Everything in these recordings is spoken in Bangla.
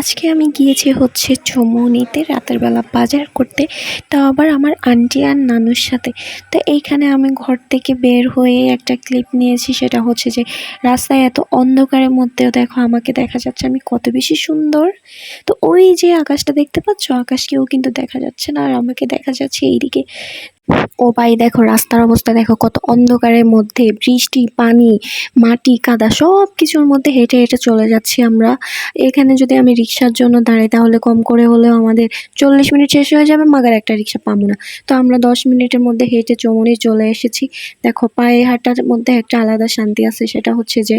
আজকে আমি গিয়েছি হচ্ছে চৌমুনিতে, রাতের বেলা বাজার করতে। তা আবার আমার আন্টি আর নানুর সাথে। তো এইখানে আমি ঘর থেকে বের হয়ে একটা ক্লিপ নিয়েছি, সেটা হচ্ছে যে রাস্তায় এত অন্ধকারের মধ্যেও দেখো আমাকে দেখা যাচ্ছে আমি কত বেশি সুন্দর। তো ওই যে আকাশটা দেখতে পাচ্ছ? আকাশকেও কিন্তু দেখা যাচ্ছে না, আর আমাকে দেখা যাচ্ছে এইদিকে। ও ভাই দেখো, রাস্তার অবস্থা দেখো, কত অন্ধকারের মধ্যে, বৃষ্টি, পানি, মাটি, কাদা সব কিছুর মধ্যে হেঁটে হেঁটে চলে যাচ্ছি আমরা। এখানে যদি আমি রিক্সার জন্য দাঁড়াই, তাহলে কম করে হলেও আমাদের চল্লিশ মিনিট শেষ হয়ে যাবে, মাগার একটা রিক্সা পাবো না। তো আমরা দশ মিনিটের মধ্যে হেঁটে চমনি চলে এসেছি। দেখো, পায়ে হাঁটার মধ্যে একটা আলাদা শান্তি আছে, সেটা হচ্ছে যে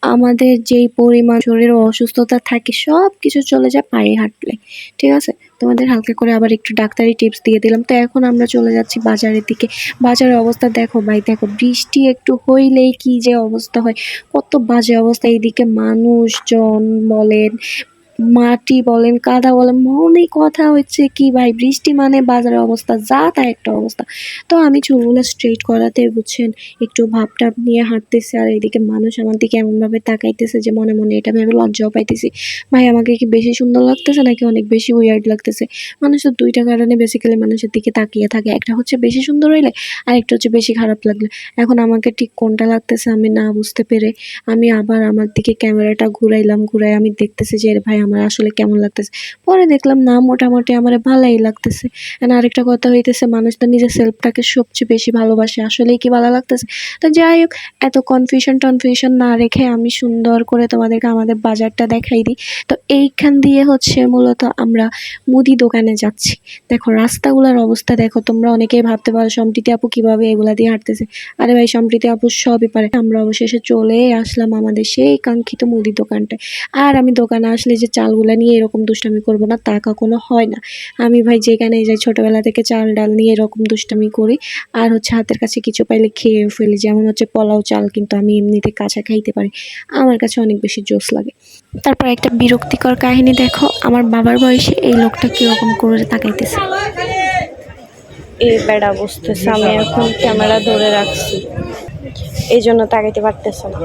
আমাদের যেই পরিমাণ শরীরে অসুস্থতা থাকে সব কিছু চলে যায় পায়ে হাঁটলে। ঠিক আছে? তোমাদের হালকা করে আবার একটু ডাক্তারি টিপস দিয়ে দিলাম। তো এখন আমরা চলে যাচ্ছি বাজারের দিকে। বাজারের অবস্থা দেখো ভাই, দেখো বৃষ্টি একটু হইলেই কি যে অবস্থা হয়। কত বাজে অবস্থা। এইদিকে মানুষজন বলেন মাটি বলেন, কাদা বলেন, মনে কথা হচ্ছে কি ভাই, বৃষ্টি মানে বাজারের অবস্থা, যা তা একটা অবস্থা। তো আমি চুলগুলো স্ট্রেট করাতে, বুঝছেন, একটু ভাবটাপ নিয়ে হাঁটতেছে, আর এদিকে মানুষ আমার দিকে এমনভাবে তাকাইতেছে যে মনে মনে এটা ভেবে লজ্জাও পাইতেছি। ভাই, আমাকে কি বেশি সুন্দর লাগতেছে নাকি অনেক বেশি উইয়ার্ড লাগতেছে? মানুষের দুইটা কারণে বেসিক্যালি মানুষের দিকে তাকিয়ে থাকে, একটা হচ্ছে বেশি সুন্দর হইলে, আর একটা হচ্ছে বেশি খারাপ লাগলে। এখন আমাকে ঠিক কোনটা লাগতেছে আমি না বুঝতে পেরে, আমি আবার আমার দিকে ক্যামেরাটা ঘুরাইলাম, ঘুরাই আমি দেখতেছি যে ভাই, আমার আসলে কেমন লাগতেছে। পরে দেখলাম, না, মোটামুটি আমার ভালোই লাগতেছে। আর আরেকটা কথা হইতেছে, মানুষ তো নিজের সেলফটাকে সবচেয়ে বেশি ভালোবাসে, আসলেই কি ভালো লাগতেছে? তো যাই হোক, এত কনফিউশন টনফিউশন না রেখে আমি সুন্দর করে তোমাদেরকে আমাদের বাজারটা দেখাই দিই। তো এইখান দিয়ে হচ্ছে মূলত আমরা মুদি দোকানে যাচ্ছি। দেখো, রাস্তাগুলোর অবস্থা দেখো, তোমরা অনেকেই ভাবতে পারো, সম্প্রীতি আপু কীভাবে এগুলা দিয়ে হাঁটতেছে। আরে ভাই, সম্প্রীতি আপু সবই পারে। আমরা অবশেষে চলে আসলাম আমাদের সেই কাঙ্ক্ষিত মুদি দোকানটায়। আর আমি দোকানে আসলে যে চালগুলা নিয়ে এরকম দুষ্টামি করব না তা কখনো হয় না। আমি ভাই যেখানে যাই ছোটোবেলা থেকে চাল ডাল নিয়ে এরকম দুষ্টামি করি। আর হচ্ছে হাতের কাছে কিছু পাইলে খেয়ে ফেলি যেমন হচ্ছে পোলাও চাল কিন্তু আমি এমনিতে কাঁচা খাইতে পারি। আমার কাছে অনেক বেশি জোস লাগে। তারপর একটা বিরক্তিকর কাহিনী দেখো আমার বাবার বয়সে এই লোকটা কীরকম করে তাকাইতেছে। এই বেড়া বসতেছে আমি এখন ক্যামেরা ধরে রাখছি। এই জন্য তাকাইতে পারতেছে না।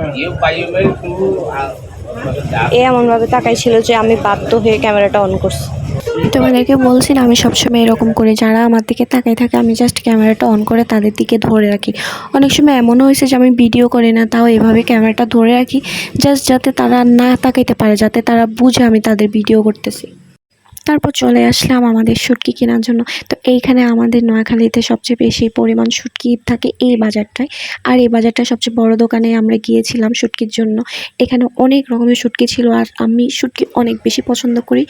এ এমনভাবে তাকাইছিল যে আমি বাধ্য হয়ে ক্যামেরাটা অন করছি। তোমাদেরকে বলছি না, আমি সবসময় এরকম করে। যারা আমার দিকে তাকাই থাকে, আমি জাস্ট ক্যামেরাটা অন করে তাদের দিকে ধরে রাখি। অনেক সময় এমনও হয়েছে যে আমি ভিডিও করি না, তাও এভাবে ক্যামেরাটা ধরে রাখি জাস্ট যাতে তারা না তাকাইতে পারে, যাতে তারা বুঝে আমি তাদের ভিডিও করতেছি। তারপর চলে আসলাম আমাদের শুটকি কেনার জন্য। তো এইখানে আমাদের নোয়াখালীতে সবচেয়ে বেশি পরিমাণ শুটকি থাকে এই বাজারটায়। আর এই বাজারটা সবচেয়ে বড় দোকানে আমরা গিয়েছিলাম শুটকির জন্য। এখানে অনেক রকমের শুটকি ছিল আর আমি শুটকি অনেক বেশি পছন্দ করি।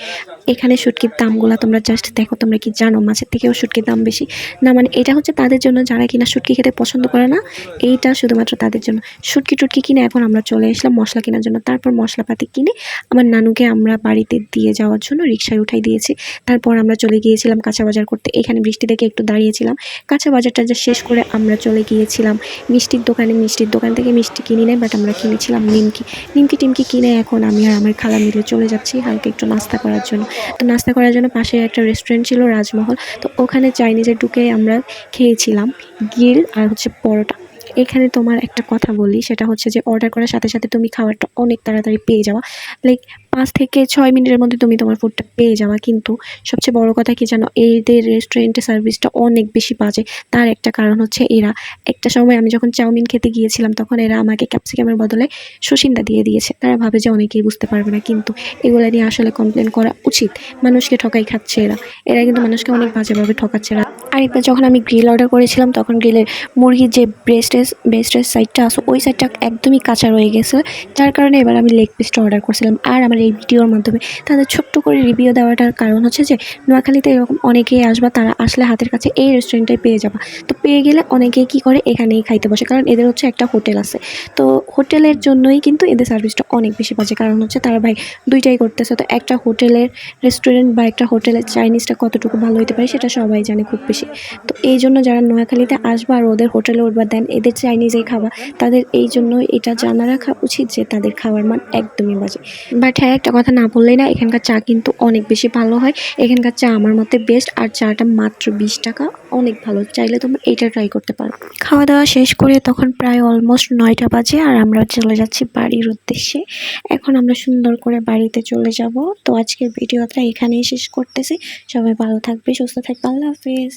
এখানে শুটকির দামগুলো তোমরা জাস্ট দেখো, তোমরা কি জানো? মাছের থেকেও শুটকির দাম বেশি। না মানে এটা হচ্ছে তাদের জন্য, যারা কিনা শুটকি খেতে পছন্দ করে না, এইটা শুধুমাত্র তাদের জন্য। শুটকি টুটকি কিনে এখন আমরা চলে এসলাম মশলা কেনার জন্য। তারপর মশলাপাতি কিনে আমার নানুকে আমরা বাড়িতে দিয়ে যাওয়ার জন্য রিক্সায় উঠাই দিয়েছি। তারপর আমরা চলে গিয়েছিলাম কাঁচা বাজার করতে। এখানে বৃষ্টি দেখে একটু দাঁড়িয়েছিলাম। কাঁচা বাজারটা যা শেষ করে আমরা চলে গিয়েছিলাম মিষ্টির দোকানে। মিষ্টির দোকান থেকে মিষ্টি কিনি নাই বাট আমরা কিনেছিলাম নিমকি। নিমকি টিমকি কিনে এখন আমি আর আমার খালা মিলে চলে যাচ্ছি হালকা একটু নাস্তা করার জন্য। তো নাস্তা করার জন্য পাশে একটা রেস্টুরেন্ট ছিল, রাজমহল। তো ওখানে চাইনিজে ঢুকে আমরা খেয়েছিলাম। গিল আর হচ্ছে পরোটা। এখানে তোমার একটা কথা বলি, সেটা হচ্ছে যে অর্ডার করার সাথে সাথে তুমি খাবারটা অনেক তাড়াতাড়ি পেয়ে যাওয়া। লাইক পাঁচ থেকে ছয় মিনিটের মধ্যে তুমি তোমার ফুডটা পেয়ে যাওয়া। কিন্তু সবচেয়ে বড় কথা কি জানো? এদের রেস্টুরেন্টের সার্ভিসটা অনেক বেশি বাজে। তার একটা কারণ হচ্ছে এরা, একটা সময় আমি যখন চাউমিন খেতে গিয়েছিলাম, তখন এরা আমাকে ক্যাপসিকামের বদলে সুসিন্দা দিয়ে দিয়েছে। তারা ভাবে যে অনেকেই বুঝতে পারবে না, কিন্তু এগুলো নিয়ে আসলে কমপ্লেন করা উচিত। মানুষকে ঠকাই খাচ্ছে এরা। এরা কিন্তু মানুষকে অনেক বাজেভাবে ঠকাচ্ছে। এরা আরেকবার যখন আমি গ্রিল অর্ডার করেছিলাম, তখন গ্রিলের মুরগির যে ব্রেস্টের ব্রেস্টের সাইডটা আসো ওই সাইডটা একদমই কাঁচা রয়ে গেছে। যার কারণে এবার আমি লেগ পিসটা অর্ডার করছিলাম। আর আমার এই ভিডিওর মাধ্যমে তাদের ছোট্ট করে রিভিউ দেওয়াটার কারণ হচ্ছে যে, নোয়াখালীতে এরকম অনেকেই আসবা, তারা আসলে হাতের কাছে এই রেস্টুরেন্টটাই পেয়ে যাবা। তো পেয়ে গেলে অনেকেই কী করে? এখানেই খাইতে বসে। কারণ এদের হচ্ছে একটা হোটেল আছে। তো হোটেলের জন্যই কিন্তু এদের সার্ভিসটা অনেক বেশি বাজে। কারণ হচ্ছে তারা, ভাই, দুইটাই করতেছে। তো একটা হোটেলের রেস্টুরেন্ট বা একটা হোটেলের চাইনিজটা কতটুকু ভালো হতে পারে, সেটা সবাই জানে খুব বেশি। তো এই জন্য যারা নোয়াখালীতে আসবা আর ওদের হোটেলে উঠবা দেন, এদের চাইনিজেই খাবার, তাদের এই জন্য এটা জানা রাখা উচিত যে তাদের খাওয়ার মান একদমই বাজে। বাট হ্যাঁ একটা কথা না বললেই না, এখানকার চা কিন্তু অনেক বেশি ভালো হয়। এখানকার চা আমার মতে বেস্ট আর চাটা মাত্র বিশ টাকা, অনেক ভালো। চাইলে তোমরা এটা ট্রাই করতে পারো। খাওয়া দাওয়া শেষ করে তখন প্রায় অলমোস্ট নয়টা বাজে, আর আমরা চলে যাচ্ছি বাড়ির উদ্দেশ্যে। এখন আমরা সুন্দর করে বাড়িতে চলে যাব। তো আজকের ভিডিওটা এখানেই শেষ করতেছি। সবাই ভালো থাকবে, সুস্থ থাকবে। আল্লাহ হাফিজ।